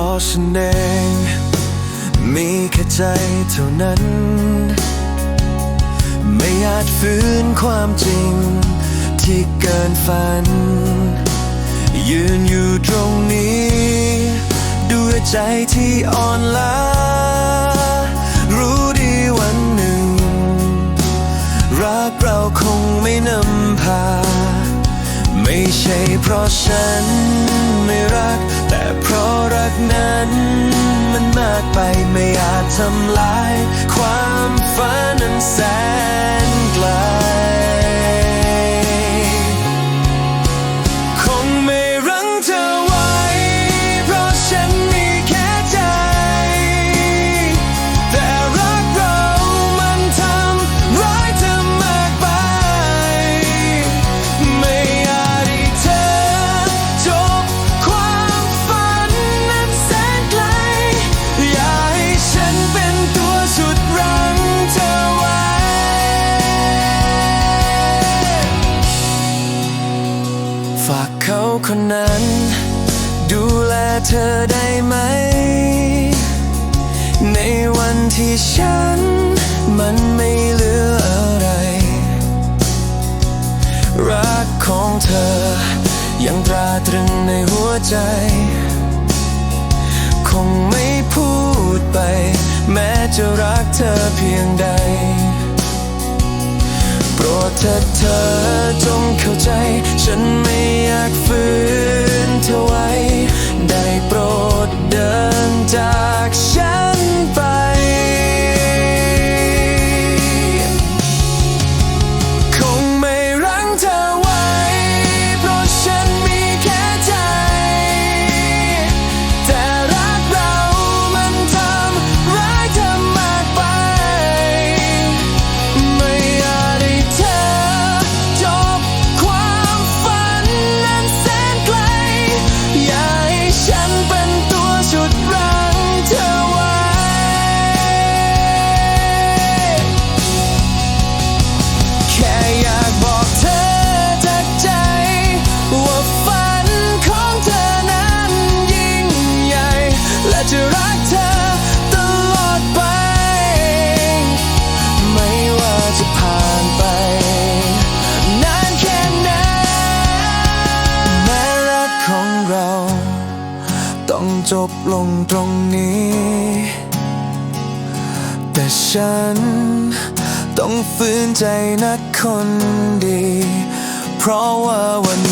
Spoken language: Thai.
พอฉันเองมีแค่ใจเท่านั้น ไม่อาจฝืนความจริงที่เกินฝัน ยืนอยู่ตรงนี้ ด้วยใจที่อ่อนล้า รู้ดีวันหนึ่ง รักเราคงไม่นำพา ไม่ใช่เพราะฉัน ไม่รัก แต่เพราะรักนั้น มันมากไปไม่อาจทำลายความ ฝากเขาคนนั้น ดูแลเธอได้ไหม ในวันที่ฉัน มันไม่เหลืออะไร รักของเธอ ยังตราตรึงในหัวใจ คงไม่พูดไป แม้จะรักเธอเพียงใด ถ้าเธอจงเข้าใจ ฉันไม่อยากฝืนเธอไว้ จบลงตรงนี้ แต่ฉันต้องฝืนใจนักคนดี เพราะว่าวัน